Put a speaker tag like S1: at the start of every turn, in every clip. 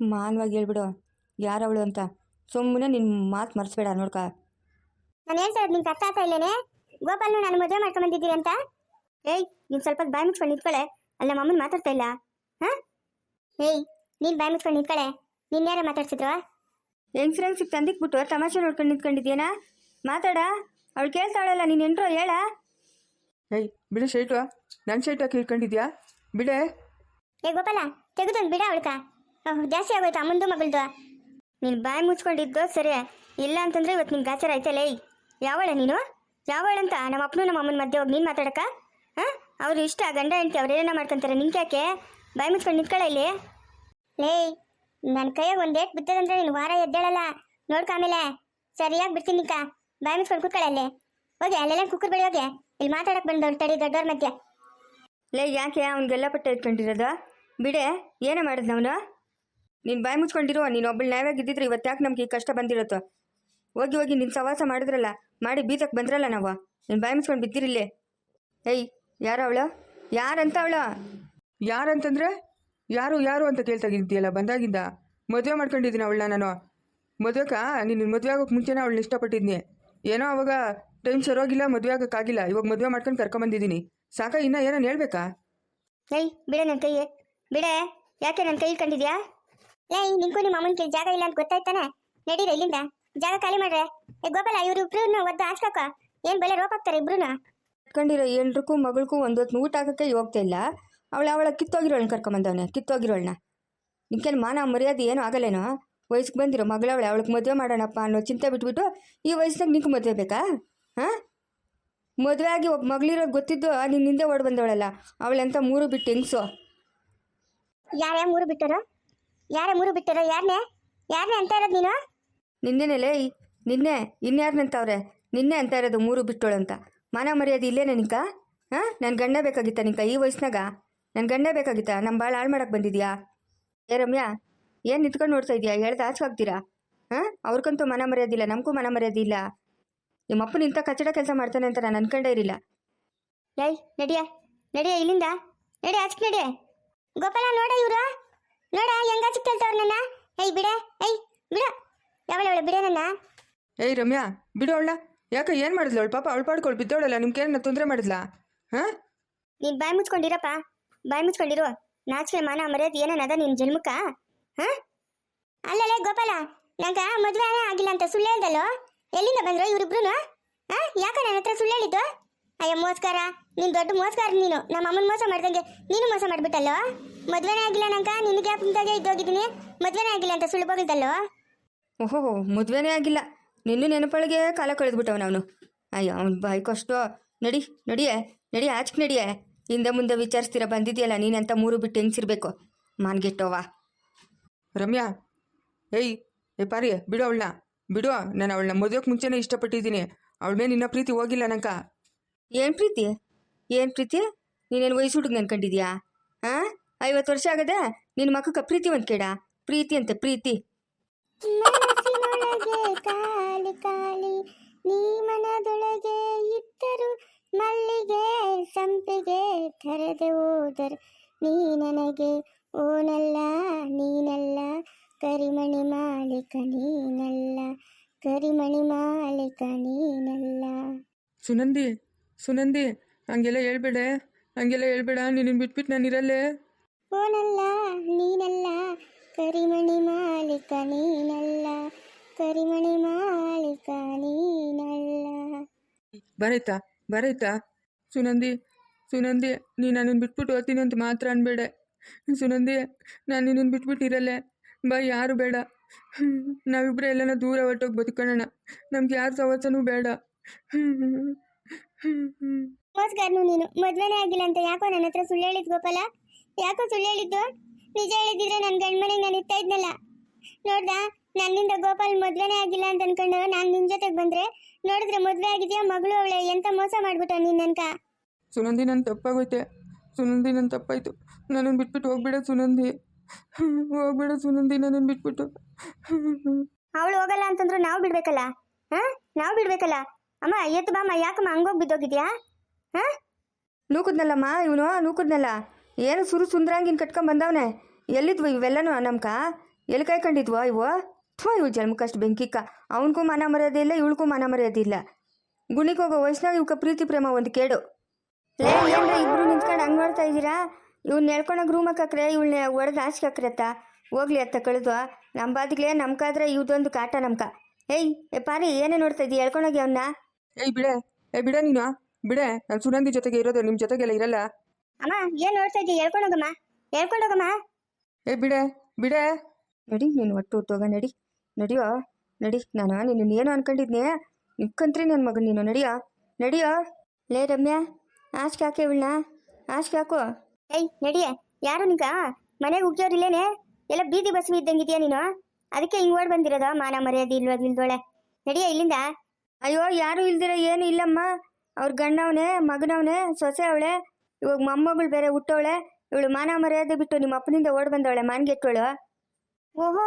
S1: ಮಾನವಾಗಿ ಹೇಳ್ಬಿಡು. ಯಾರವಳು ಅಂತ. ಸುಮ್ಮನೆ ನಿನ್ನ ಮಾತು ಮರೆಸ್ಬೇಡ ನೋಡ್ಕ.
S2: ನಾನು ಹೇಳ್ತಾ ಇರೋದು ನಿಂಗೆ ಅರ್ಥ ಆಗ್ತಾ ಇಲ್ಲೇನೆ? ಗೋಪಾಲ್ ನಾನು ಮದುವೆ ಮಾಡ್ಕೊಂಡ್ ಬಂದಿದ್ದೀರಿ ಅಂತ? ಏಯ್ ನೀನು ಸ್ವಲ್ಪ ಬಾಯ್ ಬಾಯಿ ಮುಚ್ಕೊಂಡು ನಿಂತ್ಕೊಳ್ಳೆ ಅಲ್ಲಿ ನಮ್ಮ ಅಮ್ಮನ ಮಾತಾಡ್ತಾ ಇಲ್ಲ. ಹಾ? ಏಯ್ ನೀನು ಬಾಯಿ ಮುಚ್ಕೊಂಡು ನಿಂತ್ಕೊಳ್ಳೆ ನಿನ್ನ ಯಾರ ಮಾತಾಡ್ಸಿದ್ರು?
S1: ಹೆಂಗ್ಸ್ರಂಗ್ ಸಿಕ್ ತಂದಿಕ್ಬಿಟ್ಟು ತಮಾಷೆ ನೋಡ್ಕೊಂಡು ನಿಂತ್ಕೊಂಡಿದ್ಯೇನಾ ಮಾತಾಡ. ಅವಳು ಕೇಳ್ತಾಳಲ್ಲ ನೀನು ಎಂಟ್ರೋ ಹೇಳ.
S3: ಏಯ್ ಬಿಡು ಶೈಟು ನನ್ನ ಶೈಟ್ ಹಾಕಿ ಇಟ್ಕೊಂಡಿದ್ಯಾ ಬಿಡೆ.
S2: ಏ ಗೋಪಾಲ ತೆಗೆದೊಂದು ಬಿಡ ಅವಳ್ಕ ಜಾಸ್ತಿ ಆಗೋಯ್ತು? ಅಮ್ಮಂದು ಮಗಳ್ದು? ನೀನು ಬಾಯಿ ಮುಚ್ಕೊಂಡಿದ್ದು ಸರಿ, ಇಲ್ಲ ಅಂತಂದ್ರೆ ಇವತ್ತು ನಿಮ್ಗೆ ಗಾಚಾರ ಐತಲ್ಲ ಏಯ್ ಯಾವಳ ನೀನು? ಯಾವಳಂತ ನಮ್ಮ ಅಪ್ಪನು ನಮ್ಮ ಅಮ್ಮನ ಮಧ್ಯೆ ಹೋಗಿ ನೀನು ಮಾತಾಡಕ ಹಾಂ? ಅವ್ರು ಇಷ್ಟ, ಗಂಡ, ಹೆಂಡ್ತಿ, ಅವ್ರು ಏನೇನೋ ಮಾಡ್ಕೊಂತಾರೆ, ನಿಂಗೆ ಯಾಕೆ? ಬಾಯಿ ಮುಚ್ಕೊಂಡು ನಿಂತ್ಕೊಳ್ಳ ಇಲ್ಲಿ. ಲೇಯ್ ನನ್ನ ಕೈಯಾಗ ಒಂದು ಏಟ್ ಬಿದ್ದದಂದ್ರೆ ನೀನು ವಾರ ಎದ್ದೇಳಲ್ಲ. ನೋಡ್ಕೊ ಆಮೇಲೆ. ಸರಿಯಾಗಿ ಬಿಡ್ತೀನಿ ನಿಕ್ಕ ಬಾಯಿ ಮುಚ್ಕೊಂಡು ಕೂತ್ಕೊಳ್ಳ ಅಲ್ಲಿ ಹೋಗಿ, ಅಲ್ಲೆಲ್ಲ ಕುಕ್ಕರ್ ಬೆಳಿ ಹೋಗಿ. ಇಲ್ಲಿ ಮಾತಾಡಕ್ ಬಂದವ್ರು ತಡಿ, ದೊಡ್ಡವ್ರ ಮಧ್ಯೆ.
S1: ಲೇ, ಯಾಕೆ? ಅವ್ನಿಗೆಲ್ಲ ಪಟ್ಟೆ ಇಟ್ಕೊಂಡಿರೋದು? ಬಿಡೆ, ಏನೇ ಮಾಡಿದ್ನ ಅವನು? ನೀನು ಬಾಯಿ ಮುಚ್ಕೊಂಡಿರೋ ನೀನು ಒಬ್ಬಳು ನ್ಯಾಯವಾಗಿ ಇದ್ದಿದ್ರೆ ಇವತ್ತು ಯಾಕೆ ನಮ್ಗೆ ಈ ಕಷ್ಟ ಬಂದಿರುತ್ತೋ? ಹೋಗಿ ಹೋಗಿ ನಿನ್ನ ಸವಾಸ ಮಾಡಿದ್ರಲ್ಲ ಮಾಡಿ ಬೀದಕ್ಕೆ ಬಂದ್ರಲ್ಲ ನಾವು. ನೀನು ಬಾಯಿ ಮುಚ್ಕೊಂಡು ಬಿದ್ದಿರಿಲ್ಲೇ ಏಯ್ ಯಾರು ಅವಳು? ಯಾರಂತ ಅವಳು?
S3: ಯಾರಂತಂದ್ರೆ? ಯಾರು ಯಾರು ಅಂತ ಕೇಳ್ತಾಗಿದ್ದೀಯಲ್ಲ ಬಂದಾಗಿಂದ? ಮದುವೆ ಮಾಡ್ಕೊಂಡಿದ್ದೀನಿ ಅವಳನ್ನ ನಾನು. ಮದುವೆಕ ನೀನು ಮದುವೆ ಆಗೋಕೆ ಮುಂಚೆನೇ ಅವಳನ್ನ ಇಷ್ಟಪಟ್ಟಿದ್ನಿ. ಏನೋ ಅವಾಗ ಟೈಮ್ ಸರೋಗಿಲ್ಲ ಮದುವೆ ಆಗೋಕ್ಕಾಗಿಲ್ಲ ಇವಾಗ ಮದುವೆ ಮಾಡ್ಕೊಂಡು ಕರ್ಕೊಂಬಂದಿದ್ದೀನಿ. ಸಾಕ ಇನ್ನೂ ಏನೋ ಹೇಳ್ಬೇಕಾ?
S2: ಏಯ್ ಬಿಡೆ ನನ್ನ ಕೈಯೇ. ಬಿಡೆ ಯಾಕೆ ನನ್ನ ಕೈ ಇಟ್ಕೊಂಡಿದ್ಯಾ ಏಯ್ ನಿಂಗೂ ನಿಮ್ಮ ಅಮ್ಮನ ಕೇಳಿ ಜಾಗ ಇಲ್ಲ ಅಂತ ಗೊತ್ತಾಯ್ತಾನೆ? ನಡೀರ ಇಲ್ಲಿಂದ. ಜಾಗ ಖಾಲಿ ಮಾಡ್ರೆ. ಏ ಗೋಪಾಲ ಇವ್ರು ಇಬ್ರು ಒದ್ದು ಹಾಚ್ಕಾಕ ಏನ್ ಬೆಲೆ ರೋಪ್ ಹಾಕ್ತಾರೆ ಇಬ್ರು
S1: ಇಟ್ಕೊಂಡಿರೋ ಎಲ್ರಿಗೂ ಮಗಳಿಗೂ ಒಂದು ಹೊತ್ತು ಊಟ ಹಾಕಕ್ಕೆ ಹೋಗ್ತಾ ಇಲ್ಲ. ಅವಳು ಅವಳ ಕಿತ್ತೋಗಿರೋಳನ್ನ ಕರ್ಕೊಂಬಂದವನೆ ಕಿತ್ತೋಗಿರೋಳನ್ನ. ನಿನ್ಕೇನು ಮಾನ ಮರ್ಯಾದೆ ಏನೂ ಆಗಲ್ಲೇನೋ? ವಯಸ್ಸಿಗೆ ಬಂದಿರೋ ಮಗಳವಳೆ ಅವಳಿಗೆ ಮದುವೆ ಮಾಡೋಣಪ್ಪ ಅನ್ನೋ ಚಿಂತೆ ಬಿಟ್ಬಿಟ್ಟು ಈ ವಯಸ್ಸಿನಾಗ ನಿಂಗೆ ಮದುವೆ ಬೇಕಾ? ಹಾಂ? ಮದುವೆ ಆಗಿ ಒಬ್ಬ ಮಗಳಿರೋದು ಗೊತ್ತಿದ್ದು ನಿನ್ನ ಹಿಂದೆ ಓಡ್ ಬಂದವಳಲ್ಲ ಅವಳೆಂತ ಮೂರು ಬಿಟ್ಟು ಹೆಂಗ್ಸು?
S2: ಯಾರ್ಯಾ ಮೂರು ಬಿಟ್ಟರು? ಯಾರೇ ಮೂರು ಬಿಟ್ಟಿರೋ ಯಾರನ್ನೇ ಯಾರನ್ನೇ ಅಂತ ಇರೋದು ನೀನು?
S1: ನಿನ್ನೆನೆಲೇ ನಿನ್ನೆ ಇನ್ಯಾರನಂತವ್ರೆ ನಿನ್ನೆ ಅಂತ ಇರೋದು ಮೂರು ಬಿಟ್ಟೋಳು ಅಂತ. ಮಾನ ಮರ್ಯಾದೆ ಇಲ್ಲೇ ನಿಂಕ? ಹಾಂ? ನನ್ನ ಗಂಡ ಬೇಕಾಗಿತ್ತ ನಿಂಕ ಈ ವಯಸ್ಸಿನಾಗ? ನನ್ನ ಗಂಡ ಬೇಕಾಗಿತ್ತ? ನಮ್ಮ ಭಾಳ ಹಾಳು ಮಾಡಕ್ಕೆ ಬಂದಿದ್ಯಾ? ಏ ರಮ್ಯಾ ಏನು ನಿಂತ್ಕೊಂಡು ನೋಡ್ತಾ ಇದೆಯಾ? ಹೇಳ್ದ ಹಾಕ್ತೀರಾ ಹಾಂ? ಅವ್ರಿಗಂತೂ ಮನ ಮರ್ಯಾದೆ ಇಲ್ಲ ನಮಗೂ ಮನ ಮರ್ಯಾದೆ ಇಲ್ಲ. ನಿಮ್ಮಪ್ಪನ ಇಂಥ ಕಚ್ಚಡ ಕೆಲಸ ಮಾಡ್ತಾನೆ ಅಂತ ನಾನು ಅನ್ಕೊಂಡೇ ಇರಲಿಲ್ಲ.
S2: ಏಯ್ ನಡಿಯ. ನಡಿಯ ಇಲ್ಲಿಂದ? ನಡಿ ಆಚೆ ನಡಿ ಗೋಪಾಲ ನೋಡ ಇವ್ರು. ನೋಡ ಹೆಂಗ ಆಚೆ ಕೇಳ್ತಾವ್ರ ನನ್ನ. ಏಯ್ ಬಿಡ ಏಯ್ ಬಿಡ. ಯಾವಳ ಬಿಡ ನನ್ನ.
S3: ಏಯ್ ರಮ್ಯಾ ಬಿಡು ಅವಳ. ಯಾಕೆ ಏನು ಮಾಡಿದ್ಲು ಅವಳು? ಪಾಪ ಅವಳು ಪಾಡ್ಕೊಳ್ ಬಿದ್ದವಳಲ್ಲ ನಿಮ್ಗೇನ ತೊಂದರೆ ಮಾಡಿದ್ಲಾ? ಹಾಂ?
S2: ನೀನ್ ಬಾಯಿ ಮುಚ್ಕೊಂಡಿರಪ್ಪ. ಬಾಯಿ ಮುಚ್ಕೊಂಡಿರು. ನಾಚಿಕೆ ಮಾನ ಮರ್ಯಾದೆ ಏನನ್ನದ ನಿನ್ ಜನ್ಮಕ್ಕ? ಹಾ? ಅಲ್ಲಲೇ ಗೋಪಾಲ ನಂಗ ಮದ್ವೆ ಆಗಿಲ್ಲ ಅಂತ ಸುಳ್ಳು ಹೇಳ್ದಲ್ಲೋ? ಎಲ್ಲಿಂದ ಬಂದ್ರು ಇವ್ರಿಬ್ರು ಹಾ? ಯಾಕ ನನ್ನ ಹತ್ರ ಸುಳ್ಳು ಹೇಳಿದ್ದು? ಅಯ್ಯ ಮೋಸ್ಕಾರ. ನೀನ್ ದೊಡ್ಡ ಮೋಸ್ಕಾರ ನೀನು. ನಮ್ಮ ಅಮ್ಮನ ಮೋಸ ಮಾಡ್ದಂಗೆ ನೀನು ಮೋಸ ಮಾಡ್ಬಿಟ್ಟಲ್ಲೋ? ಮದ್ವೆನೇ ಆಗಿಲ್ಲ ನಂಗ ನಿನಗೆ ಮುಂದಾಗೆ ಇದ್ದೋಗಿದ್ದೀನಿ. ಮದ್ವೆನೇ ಆಗಿಲ್ಲ ಅಂತ ಸುಳ್ಳು ಬಗಲ್ದಲ್ಲೋ?
S1: ಓಹೋ ಮದುವೆನೇ ಆಗಿಲ್ಲ. ನಿನ್ನ ನೆನಪೊಳಗೆ ಕಾಲ ಕಳೆದ್ಬಿಟ್ಟವನು ಅವನು. ಅಯ್ಯೋ ಅವ್ನು ಕಷ್ಟ. ನಡಿ ನಡಿಯೇ ನಡಿ ಆಚೆಗೆ ನಡಿಯೇ. ಹಿಂದೆ ಮುಂದೆ ವಿಚಾರಿಸ್ತೀರ ಬಂದಿದೆಯಲ್ಲ ನೀನಂತ ಮೂರು ಬಿಟ್ಟು ಹೆಂಗ್ಸಿರ್ಬೇಕು? ಮಾನ್ಗೆಟ್ಟೋವಾ.
S3: ರಮ್ಯಾ ಏಯ್ ಏ ಪಾರಿ ಬಿಡು ಅವಳನ್ನ. ಬಿಡು ನಾನು ಅವಳನ್ನ ಮದುವೆಕ್ ಮುಂಚೆನೇ ಇಷ್ಟಪಟ್ಟಿದ್ದೀನಿ. ಅವಳ ಮೇಲೆ ನಿನ್ನ ಪ್ರೀತಿ ಹೋಗಿಲ್ಲ ನಂಕ
S1: ಏನು ಪ್ರೀತಿ? ಏನು ಪ್ರೀತಿ? ನೀನೇನು ವಯಸ್ಸು ಹುಡುಗ ನೆನ್ಕೊಂಡಿದ್ಯಾ ಹಾಂ ಐವತ್ತು ವರ್ಷ ಆಗದೆ ನಿನ್ನ ಮಕ್ಕ ಪ್ರೀತಿ ಒಂದು ಕೇಡ ಪ್ರೀತಿ ಅಂತೆ ಪ್ರೀತಿ.
S2: ಮನಸ್ಸಿನೊಳಗೆ ಕಾಲಿ ಕಾಲಿ ನೀ ಮನದೊಳಗೆ ಇದ್ದರು ಮಲ್ಲಿಗೆ ಸಂಪಿಗೆ ಕರೆದೆ ಹೋದರು. ನೀ ನನಗೆ ಓನಲ್ಲ ನೀನಲ್ಲ ಕರಿಮಣಿ ಮಾಲಿಕ ನೀನಲ್ಲ ಕರಿಮಣಿ ಮಾಲಿಕ ನೀನಲ್ಲ.
S3: ಸುನಂದಿ ಸುನಂದಿ ಹಂಗೆಲ್ಲ ಹೇಳ್ಬೇಡ ಹಂಗೆಲ್ಲ ಹೇಳ್ಬೇಡ ನೀನು ಬಿಟ್ಬಿಟ್ಟು ನಾನು ಇರಲ್ಲೇ.
S2: ಓನಲ್ಲ ನೀನಲ್ಲ ಕರಿಮಣಿ ಮಾಲಿಕ ನೀನಲ್ಲ ಕರಿಮಣಿ ಮಾಲಿಕ ನೀನಲ್ಲ.
S3: ಬರೈತಾ ಬರೈತಾ ಸುನಂದಿ ಸುನಂದಿ ನೀ ನನ್ನನ್ನು ಬಿಟ್ಬಿಟ್ಟು ಓದ್ತೀನಿ ಅಂತ ಮಾತ್ರ ಅನ್ಬೇಡ. ಸುನಂದಿ ನಾನು ನಿನ್ನನ್ನು ಬಿಟ್ಬಿಟ್ಟು ಇರಲ್ಲೇ ಬಾ ಯಾರು ಬೇಡ. ನಾವಿಬ್ಬರೇ ಎಲ್ಲನ ದೂರ ಹೊಟ್ಟೋಗಿ ಬದುಕೋಣ ನಮ್ಗೆ ಯಾರು ಸವಸನೂ ಬೇಡ.
S2: ಮೋಸ್ಗಾರ್ನು ನೀನು. ಮದ್ವೆನೇ ಆಗಿಲ್ಲ ಅಂತ ಯಾಕೋ ನನ್ನ ಹತ್ರ ಸುಳ್ಳು ಹೇಳಿದ್ ಗೋಪಾಲ? ಯಾಕೋ ಸುಳ್ಳು ಹೇಳಿದ್ದು? ನಿಜ ಹೇಳಿದ್ರೆ ನನ್ನ ಗಂಡ ಮನೆಗೆ ನಾನು ಇರ್ತಾ ಇದ್ನಲ್ಲ. ನೋಡ್ದ ನನ್ನಿಂದ ಗೋಪಾಲ್ ಮದ್ವೆನೇ ಆಗಿಲ್ಲ ಅಂತ ಅನ್ಕೊಂಡು ನಾನು ನಿನ್ ಜೊತೆಗೆ ಬಂದ್ರೆ ನೋಡಿದ್ರೆ ಮದ್ವೆ ಆಗಿದ್ಯಾ ಮಗಳು ಅವಳೆ ಎಂತ ಮೋಸ ಮಾಡ್ಬಿಟ್ಟ ನೀನ್ ನನ್ಕ?
S3: ಸುನಂದಿ ನನ್ನ ತಪ್ಪಾಗೋಯ್ತೆ. ಸುನಂದಿ ನನ್ನ ತಪ್ಪಾಯ್ತು. ನನ್ನನ್ನು ಬಿಟ್ಬಿಟ್ಟು ಹೋಗ್ಬೇಡ ಸುನಂದಿ. ಹೋಗ್ಬೇಡ ಸುನಂದಿ ನನ್ನನ್ನು ಬಿಟ್ಬಿಟ್ಟು.
S2: ಅವಳು ಹೋಗಲ್ಲ ಅಂತಂದ್ರು ನಾವು ಬಿಡ್ಬೇಕಲ್ಲ? ಹಾ? ನಾವು ಬಿಡ್ಬೇಕಲ್ಲ? ಅಮ್ಮ ಎತ್ತು ಬಾಮ್ಮ ಯಾಕಮ್ಮ ಹಂಗೋಗಿ ಬಿದ್ದೋಗಿದ್ಯಾ? ಹಾ?
S1: ನೂಕುದ್ನಲ್ಲಮ್ಮ ಇವನು ನೂಕುದ್ನಲ್ಲ? ಏನು ಸುರು ಸುಂದರಂಗಿನ ಕಟ್ಕೊಂಡ್ ಬಂದವನೆ? ಎಲ್ಲಿದ್ವು ಇವೆಲ್ಲನೂ ನಮ್ಕ? ಎಲ್ಲಿ ಕಾಯ್ಕೊಂಡಿದ್ವೋ ಇವು? ಥೋ, ಇವು ಜನ್ಮಕ್ಕಷ್ಟು ಬೆಂಕಿಕ್ಕ. ಅವನಿಗೂ ಮನ ಮರ್ಯಾದೆ ಇಲ್ಲ, ಇವಳಿಗೂ ಮನ ಮರ್ಯಾದೆ ಇಲ್ಲ. ಗುಣಿಗೆ ಹೋಗೋ ವಯಸ್ಸಿನಾಗ ಇವಕ್ಕ ಪ್ರೀತಿ, ಪ್ರೇಮ ಒಂದು ಕೇಡು. ಏನ್ರ ಇಬ್ರು ನಿಂತ್ಕೊಂಡು ಹಂಗೆ ಮಾಡ್ತಾ ಇದ್ದೀರಾ? ಇವ್ನ ಹೇಳ್ಕೊಂಡಾಗ ರೂಮಕ್ಕೆ ಹಾಕ್ರೆ ಇವಳನ್ನ ಒಡೆದು ಹಾಸಿಗೆ ಹಾಕ್ರತ್ತ ಹೋಗ್ಲಿ ಅತ್ತ ಕಳೆದು ನಮ್ಮ ಬಾದಿಗೆ ನಮ್ಕಾದ್ರೆ ಇವ್ದೊಂದು ಕಾಟ ನಮ್ಕ. ಏಯ್, ಏ ಪಾರಿ, ಏನೇ ನೋಡ್ತಾ ಇದ್ದೀಯ ಹೇಳ್ಕೊಂಡೋಗಿ ಅವನ್ನ
S3: ಏಯ್, ಬಿಡೆ. ಏ, ಬಿಡ ನೀನು. ಬಿಡೆ. ನಾನು ಸುನಂದಿ ಜೊತೆಗೆ ಇರೋದು ನಿಮ್ಮ ಜೊತೆಗೆಲ್ಲ ಇರಲ್ಲ.
S2: ಅಮ್ಮ ಏನ್ ನೋಡ್ತಾ ಇದ್ದೀಯ? ಹೇಳ್ಕೊಂಡೋಗಮ್ಮ ಹೇಳ್ಕೊಂಡೋಗಮ್ಮ
S3: ಏ ಬಿಡೆ ಬಿಡೆ.
S1: ನಡಿ ನೀನು ಒಟ್ಟು ಹುಟ್ಟೋಗ ನಡಿ. ನಡಿಯೋ ನಡಿ. ನಾನು ನಿನ್ನ ಏನು ಅನ್ಕೊಂಡಿದ್ನೆ? ನಿಕ್ಕಂತ್ರಿ ನನ್ನ ಮಗನ ನೀನು. ನಡಿಯೋ ನಡಿಯೋ. ಲೇ ರಮ್ಯಾ ಆಸ್ಕೆ ಹಾಕಿ ಇವಳನ್ನ. ಆಸ್ಕೆ ಹಾಕು.
S2: ಏಯ್ ನಡಿಯೇ. ಯಾರು ನಿಂಗ? ಮನೆಗೆ ಉಗ್ಯೋರಿಲ್ಲೇನೆ ಎಲ್ಲ ಬೀದಿ ಬಸ್ವಿ ಇದ್ದಂಗಿದ್ಯಾ ನೀನು? ಅದಕ್ಕೆ ಹಿಂಗ್ ಓಡ್ ಬಂದಿರೋದು? ಮಾನ ಮರ್ಯಾದೆ ಇಲ್ವೋ ಇಲ್ದೋಳೆ ನಡಿಯ ಇಲ್ಲಿಂದ?
S1: ಅಯ್ಯೋ ಯಾರು ಇಲ್ದಿರ ಏನು ಇಲ್ಲಮ್ಮ. ಅವ್ರ ಗಂಡವನೇ ಮಗನವನೇ ಸೊಸೆ ಅವಳೆ. ಇವಾಗ ಮೊಮ್ಮಗಳು ಬೇರೆ ಹುಟ್ಟವಳೆ ಇವಳು ಮಾನ ಮರ್ಯಾದೆ ಬಿಟ್ಟು ನಿಮ್ಮ ಅಪ್ಪನಿಂದ ಓಡ್ ಬಂದವಳೆ ಮಾನ್ಗೆಟ್ಟವಳು
S2: ಓಹೋ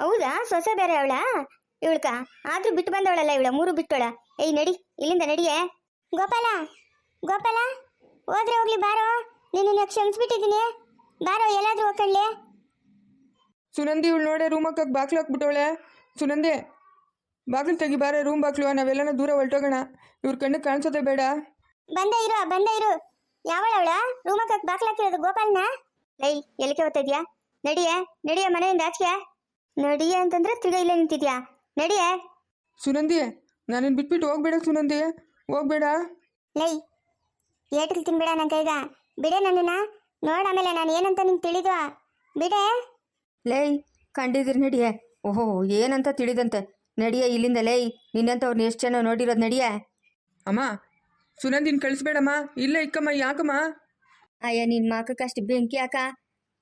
S2: ಹೌದಾ? ಸೊಸೆ ಬೇರೆ ಅವಳ? ಇವಳ್ಕ ಆದ್ರೂ ಬಿಟ್ಟು ಬಂದವಳಲ್ಲ ಇವಳ ಮೂರು ಬಿಟ್ಟವಳ ಏಯ್ ನಡಿ ಇಲ್ಲಿಂದ ನಡಿಯೇ. ಗೋಪಾಲ ಗೋಪಾಲ ಹೋದ್ರೆ ಹೋಗ್ಲಿ ಬಾರೋ. ನಿನ್ನ ಕ್ಷಮಿಸ್ಬಿಟ್ಟಿದ್ದೀನಿ. ಬಾರೋ ಎಲ್ಲಾದ್ರೂ ಹೋಗ್ಕೊಳ್ಳಿ.
S3: ಸುನಂದಿ ಇವಳು ನೋಡೆ ರೂಮ್ ಹಾಕಕ್ಕೆ ಬಾಗ್ಲು ಹಾಕ್ಬಿಟ್ಟವಳೆ. ಸುನಂದಿ ಬಾಗ್ಲು ತೆಗಿ ಬಾರೆ ರೂಮ್ ಬಾಗ್ಲು ನಾವೆಲ್ಲನ ದೂರ ಹೊರಟೋಗೋಣ. ಇವ್ರ ಕಣ್ಣು ಕಾಣಿಸೋದೇ ಬೇಡ.
S2: ಬಂದ ಇರೋ ಬಂದ ಇರು. ಯಾವಳ ಅವಳ? ರೂಮಕ್ಕ ಬಾಕ್ಲಾಕಿರೋದು ಗೋಪಾಲ್ನ? ಲೈ ಎಲ್ಲಿಗೆ ಹೋಗ್ತಾ ಇದ್ಯಾ? ನಡಿಯೇ ನಡಿಯ ಮನೆಯಿಂದ ಆಚೆಯ ನಡಿಯ ಅಂತಂದ್ರೆ ತಿರ್ಗಾ ಇಲ್ಲೇ ನಿಂತಿದ್ಯಾ? ನಡಿಯೇ.
S3: ಸುನಂದಿ ನಾನು ಬಿಟ್ಬಿಟ್ಟು ಹೋಗ್ಬೇಡ ಸುನಂದಿ ಹೋಗ್ಬೇಡ.
S2: ಲೈ ಏಟಿಲ್ ತಿನ್ಬೇಡ ನನ್ನ ಕೈಗ ಬಿಡೆ ನನ್ನನ್ನ. ನೋಡ ಆಮೇಲೆ ನಾನು ಏನಂತ ನಿಂಗೆ ತಿಳಿದು. ಬಿಡೆ.
S1: ಲೈ ಕಂಡಿದ್ರಿ ನಡಿಯೇ. ಓಹೋ ಏನಂತ ತಿಳಿದಂತೆ. ನಡಿಯ ಇಲ್ಲಿಂದ ಲೈ ನಿನ್ನಂಥವ್ರನ್ನ ಎಷ್ಟು ಜನ ನೋಡಿರೋದು ನಡಿಯೇ?
S3: ಅಮ್ಮ ಸುನಂದಿನ ಕಳಿಸ್ಬೇಡಮ್ಮ. ಇಲ್ಲ ಇಕ್ಕಮ್ಮ ಯಾಕಮ್ಮ?
S1: ಅಯ್ಯ ನಿನ್ನ ಮಾಕಕ್ಕೆ ಅಷ್ಟು ಬೆಂಕಿ ಯಾಕ?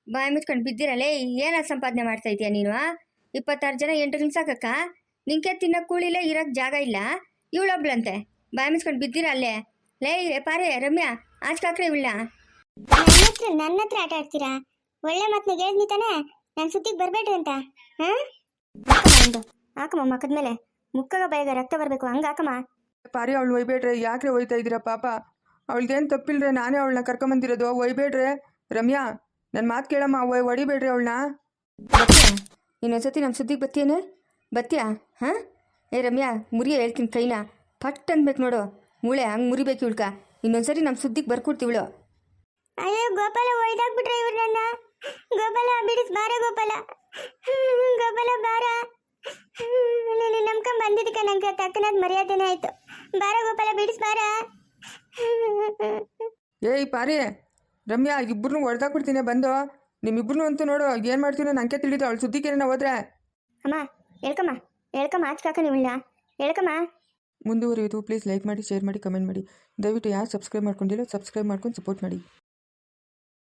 S1: ಬಾಯಿ ಮುಚ್ಕೊಂಡು ಬಿದ್ದಿರಲೇ? ಏನ ಸಂಪಾದನೆ ಮಾಡ್ತಾ ಇದೀಯ ನೀನು ಇಪ್ಪತ್ತಾರು ಜನ ಎಂಟು ಸಾಕಕ್ಕ ನಿಂಕೆ ತಿನ್ನಕ್ಕೆ ಕೂಳಿಲ್ಲ ಇರಕ್ಕೆ ಜಾಗ ಇಲ್ಲ. ಇವಳೊಬ್ಳಂತೆ. ಬಾಯಿ ಮುಚ್ಕೊಂಡು ಬಿದ್ದಿರ ಅಲ್ಲೇ? ಲೇ ಏ ಪಾರೆ ರಮ್ಯಾ ಆಚ್ಕಾಕ್ರೆ ಕಾಕ್ರೆ
S2: ನನ್ನ ಹತ್ರ ನನ್ನ ಹತ್ರ ಆಟ ಆಡ್ತೀರಾ? ಒಳ್ಳೆ ಮಾತನ್ನ ಹೇಳಿದ್ನಿ ತಾನೆ? ನನ್ನ ಸುತ್ತಿಗೆ ಬರಬೇಡ್ರಿ ಅಂತ ಹಾಂ? ಹಾಕಮ್ಮ ಒಂದು ಹಾಕಮ್ಮ ಮಕ್ಕದ ಮೇಲೆ ಮುಕ್ಕಗ ಬೈಗ ರಕ್ತ ಬರಬೇಕು ಹಂಗೆ ಹಾಕಮ್ಮ.
S3: ಪಾರಿ ಅವಳು ಒಯ್ಬೇಡ್ರೆ ಯಾಕ್ರೆ ಒಯ್ತಾ ಇದ್ದೀರಾ ಪಾಪ? ಅವಳಿಗೇನು ತಪ್ಪಿಲ್ರೆ ನಾನೇ ಅವಳನ್ನ ಕರ್ಕೊಂಬಂದಿರೋದು? ಒಯ್ಬೇಡ್ರೆ? ರಮ್ಯಾ ನನ್ನ ಮಾತು ಕೇಳಮ್ಮ ಒಯ್ ಹೊಡಿಬೇಡ್ರಿ ಅವಳನ್ನ
S1: ಇನ್ನೊಂದ್ಸತಿ ನಮ್ಮ ಸುದ್ದಿಗೆ ಬತ್ತೇನೆ ಬತ್ತಿಯಾ ಹಾಂ? ಏ ರಮ್ಯಾ ಮುರಿಯ ಹೇಳ್ತೀನಿ ಕೈನ. ಪಟ್ ಅನ್ಬೇಕು ನೋಡು. ಮೂಳೆ ಹಂಗೆ ಮುರಿಬೇಕು ಇವಳ್ಕ. ಇನ್ನೊಂದ್ಸರಿ ನಮ್ಮ ಸುದ್ದಿಗೆ ಬರ್ಕೊಡ್ತೀವಳು
S2: ಅಯ್ಯೋ ಗೋಪಾಲ ಒಯ್ದಾಕ್ಬಿಟ್ರೆ ಇವ್ರನ್ನ ನನ್ನ. ಗೋಪಾಲ ಬಿಡಿಸ್ ಬಾರ ಗೋಪಾಲ. ಗೋಪಾಲ ಬಾರ. ನಂಬ್ಕೊಂಡ್ ಬಂದಿದ್ದಕ್ಕೆ ನಂಗೆ ತಕ್ಕನಾದ ಮರ್ಯಾದೆನೇ ಆಯ್ತು. ಬಾರ ಗೋಪಾಲ ಬಿಡಿಸ್ ಬಾರ.
S3: ಏಯ್ ಪಾರಿ ರಮ್ಯಾ ಇಬ್ಬರನ್ನೂ ಹೊಡೆದಾಕ್ಬಿಡ್ತೀನಿ ಬಂದು. ನಿಮ್ಮಿಬ್ಬರನ್ನೂ ಅಂತೂ ನೋಡು ಏನು ಮಾಡ್ತೀನೋ ನನಗೆ ತಿಳಿದು ಅವಳು ಸುದ್ದಿಗೇನ ಹೋದ್ರೆ.
S2: ಅಮ್ಮ ಹೇಳ್ಕಮ್ಮ ಹೇಳ್ಕಮ್ಮ ಆಚ್ಕಾಕ ನೀವಳ್ಳ ಹೇಳ್ಕಮ್ಮ.
S3: ಮುಂದುವರಿಯೋದು ಪ್ಲೀಸ್ ಲೈಕ್ ಮಾಡಿ ಶೇರ್ ಮಾಡಿ ಕಮೆಂಟ್ ಮಾಡಿ. ದಯವಿಟ್ಟು ಯಾರು ಸಬ್ಸ್ಕ್ರೈಬ್ ಮಾಡ್ಕೊಂಡಿಲ್ಲ ಸಬ್ಸ್ಕ್ರೈಬ್ ಮಾಡ್ಕೊಂಡು ಸಪೋರ್ಟ್ ಮಾಡಿ.